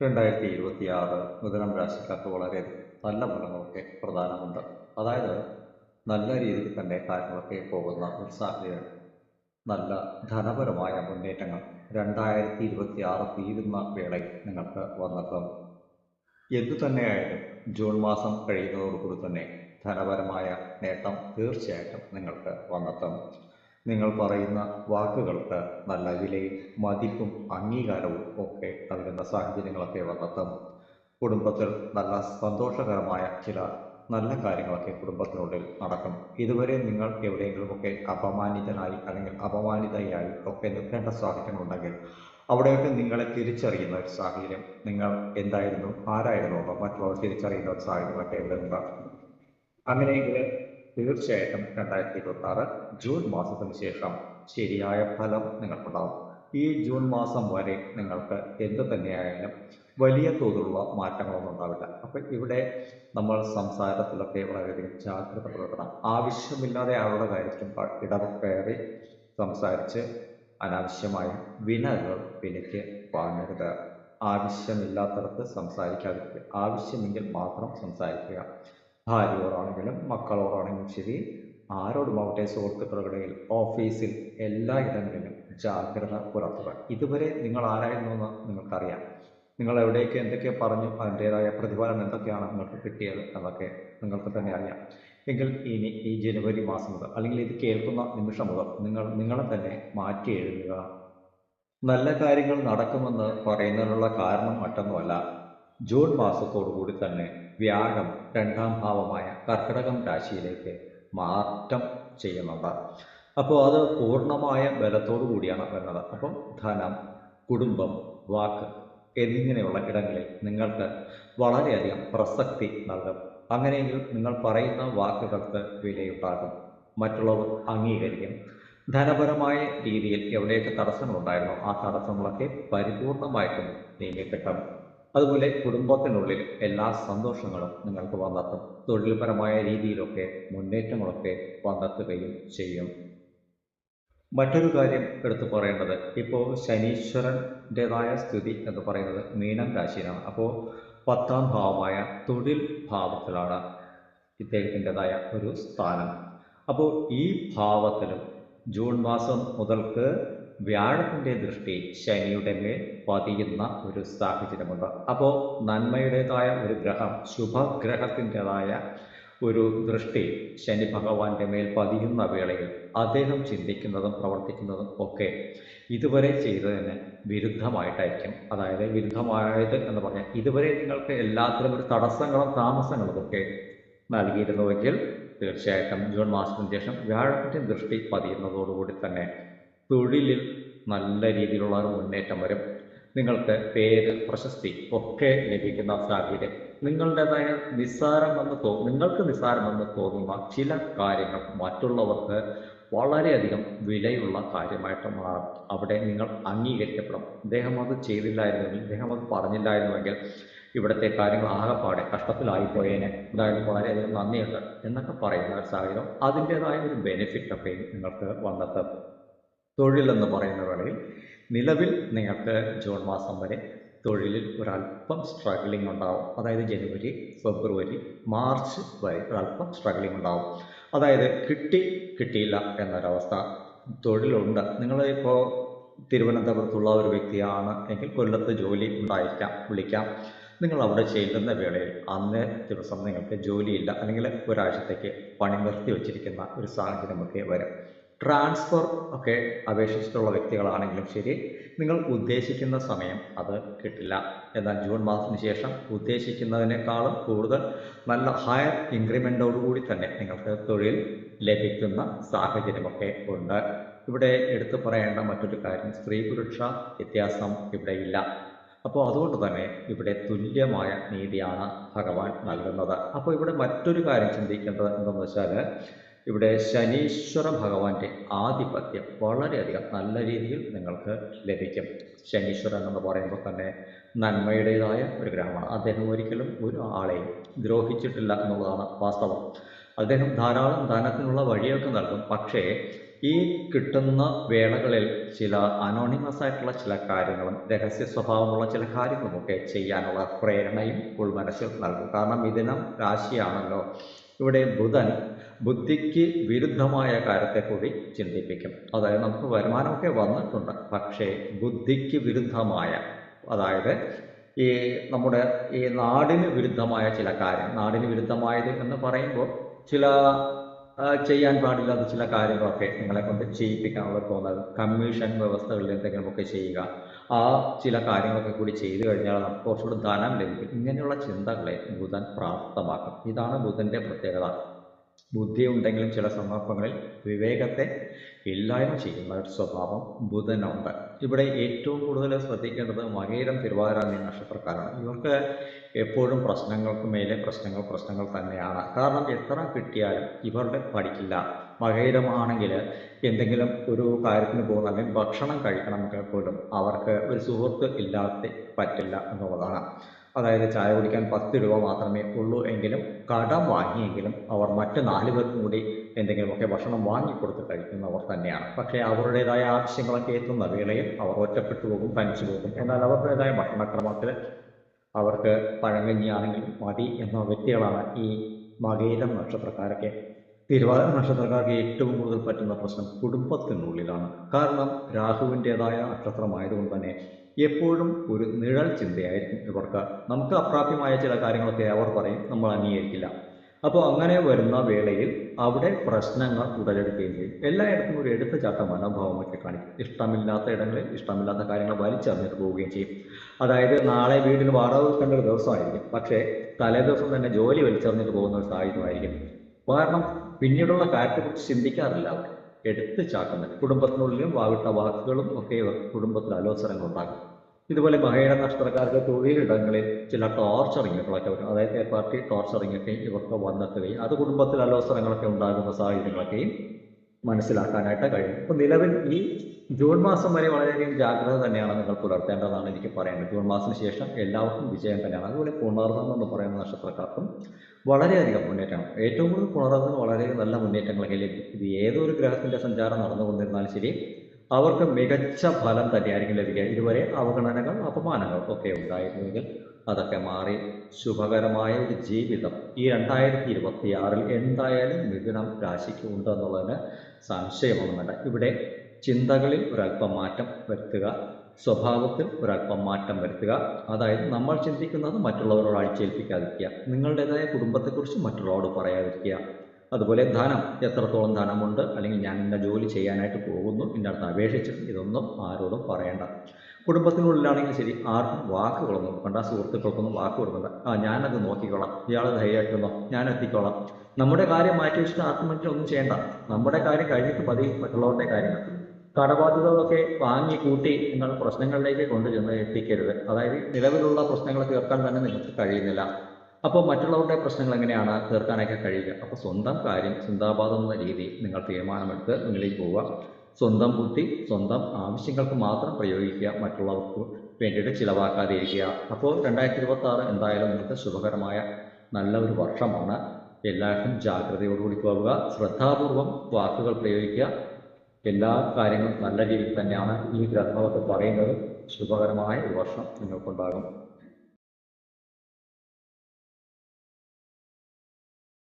രണ്ടായിരത്തി ഇരുപത്തി ആറ് മിഥുനം രാശിക്കാർക്ക് വളരെ നല്ല ഫലങ്ങളൊക്കെ പ്രധാനമുണ്ട്. അതായത് നല്ല രീതിയിൽ തന്നെ കാര്യങ്ങളൊക്കെ പോകുന്ന ഒരു സാഹചര്യം നല്ല ധനപരമായ മുന്നേറ്റങ്ങൾ രണ്ടായിരത്തി ഇരുപത്തി ആറ് തീരുന്ന വേളയിൽ നിങ്ങൾക്ക് വന്നെത്തും എന്തു തന്നെയായാലും ജൂൺ മാസം കഴിയുന്നതോടുകൂടി തന്നെ ധനപരമായ നേട്ടം തീർച്ചയായിട്ടും നിങ്ങൾക്ക് വന്നെത്തും നിങ്ങൾ പറയുന്ന വാക്കുകൾക്ക് നല്ല വിലയും മതിപ്പും അംഗീകാരവും ഒക്കെ നൽകുന്ന സാഹചര്യങ്ങളൊക്കെ വന്നെത്തും. കുടുംബത്തിൽ നല്ല സന്തോഷകരമായ ചില നല്ല കാര്യങ്ങളൊക്കെ കുടുംബത്തിനുള്ളിൽ നടക്കും. ഇതുവരെ നിങ്ങൾ എവിടെയെങ്കിലുമൊക്കെ അപമാനിതനായി അല്ലെങ്കിൽ അപമാനിതയായി ഒക്കെ നിൽക്കേണ്ട സാഹചര്യങ്ങളുണ്ടെങ്കിൽ അവിടെയൊക്കെ നിങ്ങളെ തിരിച്ചറിയുന്ന ഒരു സാഹചര്യം നിങ്ങൾ എന്തായിരുന്നു ആരായിരുന്നു മറ്റുള്ളവർ തിരിച്ചറിയുന്ന ഒരു സാഹചര്യമൊക്കെ ഇവിടെ ഉണ്ടാകും അങ്ങനെയെങ്കിൽ തീർച്ചയായിട്ടും രണ്ടായിരത്തി ഇരുപത്തി ആറ് ജൂൺ മാസത്തിന് ശേഷം ശരിയായ ഫലം നിങ്ങൾക്കുണ്ടാകും. ഈ ജൂൺ മാസം വരെ നിങ്ങൾക്ക് എന്ത് തന്നെയായാലും വലിയ തോതിലുള്ള മാറ്റങ്ങളൊന്നും ഉണ്ടാവില്ല. അപ്പൊ ഇവിടെ നമ്മൾ സംസാരത്തിലൊക്കെ വളരെയധികം ജാഗ്രത പുലർത്തണം. ആവശ്യമില്ലാതെ ആളുടെ കാര്യത്തിലും ഇടകയറി സംസാരിച്ച് അനാവശ്യമായ വിനകൾ വിലയ്ക്ക് വാങ്ങരുത്. ആവശ്യമില്ലാത്തടത്ത് സംസാരിക്കാതിരിക്കുക. ആവശ്യമെങ്കിൽ മാത്രം സംസാരിക്കുക. ഭാര്യയോടാണെങ്കിലും മക്കളോടാണെങ്കിലും ശരി ആരോടുമാവട്ടെ സുഹൃത്തുക്കളുടെ ഓഫീസിൽ എല്ലാ ഇടങ്ങളിലും ജാഗ്രത പുലർത്തുക. ഇതുവരെ നിങ്ങൾ ആരായിരുന്നു എന്ന് നിങ്ങൾക്കറിയാം. നിങ്ങൾ എവിടെയൊക്കെ എന്തൊക്കെ പറഞ്ഞു അതിന്റെതായ പ്രതിഫലം എന്തൊക്കെയാണ് നിങ്ങൾക്ക് കിട്ടിയത് എന്നൊക്കെ നിങ്ങൾക്ക് തന്നെ അറിയാം. എങ്കിൽ ഇനി ഈ ജനുവരി മാസം മുതൽ അല്ലെങ്കിൽ ഇത് കേൾക്കുന്ന നിമിഷം മുതൽ നിങ്ങൾ നിങ്ങളെ തന്നെ മാറ്റി എഴുതുക. നല്ല കാര്യങ്ങൾ നടക്കുമെന്ന് പറയുന്നതിനുള്ള കാരണം മറ്റൊന്നുമല്ല. ജൂൺ മാസത്തോടു കൂടി തന്നെ വ്യാഴം രണ്ടാം ഭാവമായ കർക്കിടകം രാശിയിലേക്ക് മാറ്റം ചെയ്യുന്നുണ്ട്. അപ്പോൾ അത് പൂർണമായ ബലത്തോടു കൂടിയാണ് വരുന്നത്. അപ്പം ധനം കുടുംബം വാക്ക് എന്നിങ്ങനെയുള്ള ഇടങ്ങളിൽ നിങ്ങൾക്ക് വളരെയധികം പ്രസക്തി നൽകും. അങ്ങനെയെങ്കിൽ നിങ്ങൾ പറയുന്ന വാക്കുകൾക്ക് വിലയുണ്ടാകും. മറ്റുള്ളവർ അംഗീകരിക്കും. ധനപരമായ രീതിയിൽ എവിടെയൊക്കെ തടസ്സങ്ങളുണ്ടായിരുന്നോ ആ തടസ്സങ്ങളൊക്കെ പരിപൂർണമായിട്ടും നീങ്ങിക്കിട്ടും. അതുപോലെ കുടുംബത്തിനുള്ളിൽ എല്ലാ സന്തോഷങ്ങളും നിങ്ങൾക്ക് വന്നെത്തും. തൊഴിൽപരമായ രീതിയിലൊക്കെ മുന്നേറ്റങ്ങളൊക്കെ വന്നെത്തുകയും ചെയ്യും. മറ്റൊരു കാര്യം എടുത്തു പറയേണ്ടത് ഇപ്പോൾ ശനീശ്വരന്റെതായ സ്ഥിതി എന്ന് പറയുന്നത് മീനം രാശിയിലാണ്. അപ്പോൾ പത്താം ഭാവമായ തൊഴിൽ ഭാവത്തിലാണ് ഇദ്ദേഹത്തിന്റെതായ ഒരു സ്ഥാനം. അപ്പോൾ ഈ ഭാവത്തിലും ജൂൺ മാസം മുതൽക്ക് വ്യാഴത്തിന്റെ ദൃഷ്ടി ശനിയുടെ മേൽ പതിയുന്ന ഒരു സാഹചര്യമുണ്ട്. അപ്പോൾ നന്മയുടേതായ ഒരു ഗ്രഹം ശുഭഗ്രഹത്തിന്റെതായ ഒരു ദൃഷ്ടി ശനി ഭഗവാന്റെ മേൽ പതിയുന്ന വേളയിൽ അദ്ദേഹം ചിന്തിക്കുന്നതും പ്രവർത്തിക്കുന്നതും ഒക്കെ ഇതുവരെ ചെയ്തതിന് വിരുദ്ധമായിട്ടായിരിക്കും. അതായത് വിരുദ്ധമായത് എന്ന് പറഞ്ഞാൽ ഇതുവരെ നിങ്ങൾക്ക് എല്ലാത്തിലും ഒരു തടസ്സങ്ങളും താമസങ്ങളും ഒക്കെ നൽകിയിരുന്നുവെങ്കിൽ തീർച്ചയായിട്ടും ജൂൺ മാസത്തിന് ശേഷം വ്യാഴത്തിന്റെ ദൃഷ്ടി പതിയുന്നതോടുകൂടി തന്നെ തൊഴിലിൽ നല്ല രീതിയിലുള്ള ഒരു മുന്നേറ്റം വരും. നിങ്ങൾക്ക് പേര് പ്രശസ്തി ഒക്കെ ലഭിക്കുന്ന സാഹചര്യം. നിങ്ങളുടേതായ നിസ്സാരമെന്ന് തോ നിങ്ങൾക്ക് നിസ്സാരമെന്ന് തോന്നുന്ന ചില കാര്യങ്ങൾ മറ്റുള്ളവർക്ക് വളരെയധികം വിലയുള്ള കാര്യമായിട്ട് മാറും അവിടെ നിങ്ങൾ അംഗീകരിക്കപ്പെടും. അദ്ദേഹം അത് ചെയ്തില്ലായിരുന്നെങ്കിൽ അദ്ദേഹം അത് പറഞ്ഞില്ലായിരുന്നുവെങ്കിൽ ഇവിടുത്തെ കാര്യങ്ങൾ ആകെപ്പാടെ കഷ്ടത്തിലായിപ്പോയേനെ. എന്തായാലും വളരെയധികം നന്ദിയുണ്ട് എന്നൊക്കെ പറയുന്ന ഒരു സാഹചര്യം അതിന്റെതായ ഒരു ബെനിഫിറ്റ് ഒക്കെ നിങ്ങൾക്ക് വന്നെത്തും തൊഴിലെന്ന് പറയുന്ന വേളയിൽ നിലവിൽ നിങ്ങൾക്ക് ജൂൺ മാസം വരെ തൊഴിലിൽ ഒരല്പം സ്ട്രഗ്ലിംഗ് ഉണ്ടാവും. അതായത് ജനുവരി ഫെബ്രുവരി മാർച്ച് വരെ ഒരല്പം സ്ട്രഗ്ലിംഗ് ഉണ്ടാവും. അതായത് കിട്ടി കിട്ടിയില്ല എന്നൊരവസ്ഥ തൊഴിലുണ്ട്. നിങ്ങൾ ഇപ്പോൾ തിരുവനന്തപുരത്തുള്ള ഒരു വ്യക്തിയാണ് എങ്കിൽ കൊല്ലത്ത് ജോലി ഉണ്ടായിരിക്കാം വിളിക്കാം. നിങ്ങൾ അവിടെ ചെയ്യുന്ന വേളയിൽ അന്ന് ദിവസം നിങ്ങൾക്ക് ജോലിയില്ല. അല്ലെങ്കിൽ ഒരാഴ്ചത്തേക്ക് പണി നിർത്തി വച്ചിരിക്കുന്ന ഒരു സാഹചര്യമൊക്കെ വരും. ട്രാൻസ്ഫർ ഒക്കെ അപേക്ഷിച്ചിട്ടുള്ള വ്യക്തികളാണെങ്കിലും ശരി. നിങ്ങൾ ഉദ്ദേശിക്കുന്ന സമയം അത് കിട്ടില്ല. എന്നാൽ ജൂൺ മാസത്തിന് ശേഷം ഉദ്ദേശിക്കുന്നതിനേക്കാളും കൂടുതൽ നല്ല ഹയർ ഇൻക്രിമെന്റോടുകൂടി തന്നെ നിങ്ങൾക്ക് തൊഴിൽ ലഭിക്കുന്ന സാഹചര്യമൊക്കെ ഉണ്ട്. ഇവിടെ എടുത്തു പറയേണ്ട മറ്റൊരു കാര്യം സ്ത്രീ പുരുഷ വ്യത്യാസം ഇവിടെ ഇല്ല. അപ്പോൾ അതുകൊണ്ട് തന്നെ ഇവിടെ തുല്യമായ നീതിയാണ് ഭഗവാൻ നൽകുന്നത്. അപ്പോൾ ഇവിടെ മറ്റൊരു കാര്യം ചിന്തിക്കേണ്ടത് എന്തെന്ന് വെച്ചാൽ ഇവിടെ ശനീശ്വര ഭഗവാന്റെ ആധിപത്യം വളരെയധികം നല്ല രീതിയിൽ നിങ്ങൾക്ക് ലഭിക്കും. ശനീശ്വരൻ എന്ന് പറയുമ്പോൾ തന്നെ നന്മയുടേതായ ഒരു ഗ്രഹമാണ് അദ്ദേഹം ഒരിക്കലും ഒരു ആളെയും ദ്രോഹിച്ചിട്ടില്ല എന്നുള്ളതാണ് വാസ്തവം. അദ്ദേഹം ധാരാളം ധനത്തിനുള്ള വഴിയൊക്കെ നൽകും. പക്ഷേ ഈ കിട്ടുന്ന വേളകളിൽ ചില അനോണിമസ് ആയിട്ടുള്ള ചില കാര്യങ്ങളും രഹസ്യ സ്വഭാവമുള്ള ചില കാര്യങ്ങളുമൊക്കെ ചെയ്യാനുള്ള പ്രേരണയും ഉൾമനസ്സിൽ നൽകും. കാരണം മിഥുനം രാശിയാണല്ലോ. ഇവിടെ ബുധൻ ബുദ്ധിക്ക് വിരുദ്ധമായ കാര്യത്തെ കൂടി ചിന്തിപ്പിക്കും. അതായത് നമുക്ക് വരുമാനമൊക്കെ വന്നിട്ടുണ്ട്. പക്ഷേ ബുദ്ധിക്ക് വിരുദ്ധമായ അതായത് ഈ നമ്മുടെ ഈ നാടിന് വിരുദ്ധമായ ചില കാര്യം നാടിന് വിരുദ്ധമായത് എന്ന് പറയുമ്പോൾ ചില ചെയ്യാൻ പാടില്ലാത്ത ചില കാര്യങ്ങളൊക്കെ നിങ്ങളെ കൊണ്ട് ചെയ്യിപ്പിക്കാനുള്ള തോന്നൽ കമ്മീഷൻ വ്യവസ്ഥകളിൽ എന്തെങ്കിലുമൊക്കെ ചെയ്യുക ആ ചില കാര്യങ്ങളൊക്കെ കൂടി ചെയ്തു കഴിഞ്ഞാൽ നമുക്ക് കുറച്ചുകൂടി ധനം ലഭിക്കും. ഇങ്ങനെയുള്ള ചിന്തകളെ ബുധൻ പ്രാപ്തമാക്കും. ഇതാണ് ബുധന്റെ പ്രത്യേകത. ബുദ്ധി ഉണ്ടെങ്കിലും ചില സന്ദർഭങ്ങളിൽ വിവേകത്തെ ഇല്ലായ്മ ചെയ്യുന്ന ഒരു സ്വഭാവം ബുധനുണ്ട് ഇവിടെ ഏറ്റവും കൂടുതൽ ശ്രദ്ധിക്കേണ്ടത് മകയിരം തിരുവാതിര എന്നീ നക്ഷത്രക്കാരാണ്. ഇവർക്ക് എപ്പോഴും പ്രശ്നങ്ങൾക്ക് മേലെ പ്രശ്നങ്ങൾ പ്രശ്നങ്ങൾ തന്നെയാണ്. കാരണം എത്ര കിട്ടിയാലും ഇവരുടെ പഠിക്കില്ല. മകയിരമാണെങ്കിൽ എന്തെങ്കിലും ഒരു കാര്യത്തിന് പോകുന്ന അല്ലെങ്കിൽ ഭക്ഷണം കഴിക്കണമെങ്കിൽ പോലും അവർക്ക് ഒരു സുഹൃത്ത് ഇല്ലാതെ പറ്റില്ല എന്നുള്ളതാണ്. അതായത് ചായ കുടിക്കാൻ പത്ത് രൂപ മാത്രമേ ഉള്ളൂ എങ്കിലും കടം വാങ്ങിയെങ്കിലും അവർ മറ്റു നാല് പേർക്കും കൂടി എന്തെങ്കിലുമൊക്കെ ഭക്ഷണം വാങ്ങിക്കൊടുത്ത് കഴിക്കുന്നവർ തന്നെയാണ്. പക്ഷേ അവരുടേതായ ആവശ്യങ്ങളൊക്കെ എത്തുന്ന വേളയിൽ അവർ ഒറ്റപ്പെട്ടു പോകും തനിച്ചു പോകും. എന്നാൽ അവരുടേതായ ഭക്ഷണക്രമത്തിൽ അവർക്ക് പഴങ്കഞ്ഞിയാണെങ്കിലും മതി എന്ന വ്യക്തികളാണ് ഈ മകയിരം നക്ഷത്രക്കാരൊക്കെ. തിരുവാതിര നക്ഷത്രക്കാർക്ക് ഏറ്റവും കൂടുതൽ പറ്റുന്ന പ്രശ്നം കുടുംബത്തിനുള്ളിലാണ്. കാരണം രാഹുവിന്റെതായ നക്ഷത്രമായതുകൊണ്ട് തന്നെ എപ്പോഴും ഒരു നിഴൽ ചിന്തയായിരിക്കും ഇവർക്ക്. നമുക്ക് അപ്രാപ്യമായ ചില കാര്യങ്ങളൊക്കെ അവർ പറയും നമ്മൾ അംഗീകരിക്കില്ല. അപ്പോൾ അങ്ങനെ വരുന്ന വേളയിൽ അവിടെ പ്രശ്നങ്ങൾ ഉടലെടുക്കുകയും ചെയ്യും. എല്ലായിടത്തും ഒരു എടുത്തുചാട്ട മനോഭാവമൊക്കെ കാണിക്കും. ഇഷ്ടമില്ലാത്ത ഇടങ്ങളിൽ ഇഷ്ടമില്ലാത്ത കാര്യങ്ങൾ വലിച്ചെറിഞ്ഞിട്ട് പോവുകയും ചെയ്യും. അതായത് നാളെ വീട്ടിൽ വാടക കൊടുക്കേണ്ട ഒരു ദിവസമായിരിക്കും. പക്ഷേ തലേ ദിവസം തന്നെ ജോലി വലിച്ചെറിഞ്ഞിട്ട് പോകുന്ന ഒരു സാഹചര്യമായിരിക്കും. കാരണം പിന്നീടുള്ള കാര്യത്തെക്കുറിച്ച് ചിന്തിക്കാറില്ല അവർ. എടുത്തു ചാക്കുന്നത്. കുടുംബത്തിനുള്ളിലും വാവിട്ട വാക്കുകളും ഒക്കെ കുടുംബത്തിൽ അലോസരങ്ങൾ ഉണ്ടാകും ഇതുപോലെ മഹേട നക്ഷത്രക്കാർക്ക് തൊഴിലിടങ്ങളിൽ ചില ടോർച്ചറിങ്ങുകളൊക്കെ വരും അതായത് തേർഡ് പാർട്ടി ടോർച്ചറിങ്ങൊക്കെ ഇവർക്ക് വന്നെത്തുകയും അത് കുടുംബത്തിൽ അലോസരങ്ങളൊക്കെ ഉണ്ടാകുന്ന സാഹചര്യങ്ങളൊക്കെയും മനസ്സിലാക്കാനായിട്ട് കഴിയും. അപ്പൊ നിലവിൽ ഈ ജൂൺ മാസം വരെ വളരെയധികം ജാഗ്രത തന്നെയാണ് നിങ്ങൾ പുലർത്തേണ്ടതാണ് എനിക്ക് പറയേണ്ടത്. ജൂൺ മാസത്തിന് ശേഷം എല്ലാവർക്കും വിജയം തന്നെയാണ്. അതുപോലെ പുണർന്നം എന്ന് പറയുന്ന നക്ഷത്രക്കാർക്കും വളരെയധികം മുന്നേറ്റമാണ് ഏറ്റവും കൂടുതൽ പുണർന്നതിന് വളരെ നല്ല മുന്നേറ്റങ്ങളൊക്കെ ലഭിക്കും ഇത് ഏതൊരു ഗ്രഹത്തിന്റെ സഞ്ചാരം നടന്നുകൊണ്ടിരുന്നാലും ശരി അവർക്ക് മികച്ച ഫലം തന്നെയായിരിക്കും ലഭിക്കുക. ഇതുവരെ അവഗണനകൾ അപമാനങ്ങൾ ഒക്കെ ഉണ്ടായിരുന്നെങ്കിൽ അതൊക്കെ മാറി ശുഭകരമായ ഒരു ജീവിതം ഈ രണ്ടായിരത്തി ഇരുപത്തി ആറിൽ എന്തായാലും മിഥുനം രാശിക്ക് ഉണ്ട് എന്നുള്ളതിന് സംശയമൊന്നും വേണ്ട. ഇവിടെ ചിന്തകളിൽ ഒരല്പം മാറ്റം വരുത്തുക സ്വഭാവത്തിൽ ഒരല്പം മാറ്റം വരുത്തുക. അതായത് നമ്മൾ ചിന്തിക്കുന്നത് മറ്റുള്ളവരോട് അടിച്ചേൽപ്പിക്കാതിരിക്കുക. നിങ്ങളുടേതായ കുടുംബത്തെക്കുറിച്ച് മറ്റുള്ളവരോട് പറയാതിരിക്കുക. അതുപോലെ ധനം എത്രത്തോളം ധനമുണ്ട് അല്ലെങ്കിൽ ഞാൻ ഇന്ന ജോലി ചെയ്യാനായിട്ട് പോകുന്നു ഇന്നടത്ത് അപേക്ഷിച്ചിട്ടുണ്ട് ഇതൊന്നും ആരോടും പറയേണ്ട. കുടുംബത്തിനുള്ളിലാണെങ്കിൽ ശരി ആർക്കും വാക്കുകളൊന്നും കൊടുക്കണ്ട സുഹൃത്തുക്കൾക്കൊന്നും വാക്ക് കൊടുക്കണ്ട ആ ഞാനത് നോക്കിക്കോളാം. ഇയാൾ ധൈര്യമായിട്ടൊന്നോ ഞാൻ എത്തിക്കോളാം. നമ്മുടെ കാര്യം മാറ്റി വെച്ചിട്ട് ആർക്കും മറ്റും ഒന്നും ചെയ്യണ്ട. നമ്മുടെ കാര്യം കഴിഞ്ഞിട്ട് മതി. മറ്റുള്ളവരുടെ കാര്യങ്ങൾ കടബാധ്യതകളൊക്കെ വാങ്ങി കൂട്ടി നിങ്ങൾ പ്രശ്നങ്ങളിലേക്ക് കൊണ്ടുചെന്ന് എത്തിക്കരുത്. അതായത് നിലവിലുള്ള പ്രശ്നങ്ങൾ തീർക്കാൻ തന്നെ നിങ്ങൾക്ക് കഴിയുന്നില്ല. അപ്പോൾ മറ്റുള്ളവരുടെ പ്രശ്നങ്ങൾ എങ്ങനെയാണ് തീർക്കാനൊക്കെ കഴിയുക? അപ്പോൾ സ്വന്തം കാര്യം ചിന്താപാതം എന്ന രീതിയിൽ നിങ്ങൾ തീരുമാനമെടുത്ത് മുന്നിലേക്ക് പോവുക. സ്വന്തം ബുദ്ധി സ്വന്തം ആവശ്യങ്ങൾക്ക് മാത്രം പ്രയോഗിക്കുക മറ്റുള്ളവർക്ക് വേണ്ടിയിട്ട് ചിലവാക്കാതെ ഇരിക്കുക അപ്പോൾ രണ്ടായിരത്തി ഇരുപത്തി ആറ് എന്തായാലും നിങ്ങൾക്ക് ശുഭകരമായ നല്ല ഒരു വർഷമാണ്. എല്ലാവർക്കും ജാഗ്രതയോടുകൂടി പോവുക ശ്രദ്ധാപൂർവം വാക്കുകൾ പ്രയോഗിക്കുക. എല്ലാ കാര്യങ്ങളും നല്ല രീതിയിൽ തന്നെയാണ് ഈ ഗ്രഹങ്ങളൊക്കെ പറയുന്നത്. ശുഭകരമായ ഒരു വർഷം നിങ്ങൾക്കുണ്ടാകും.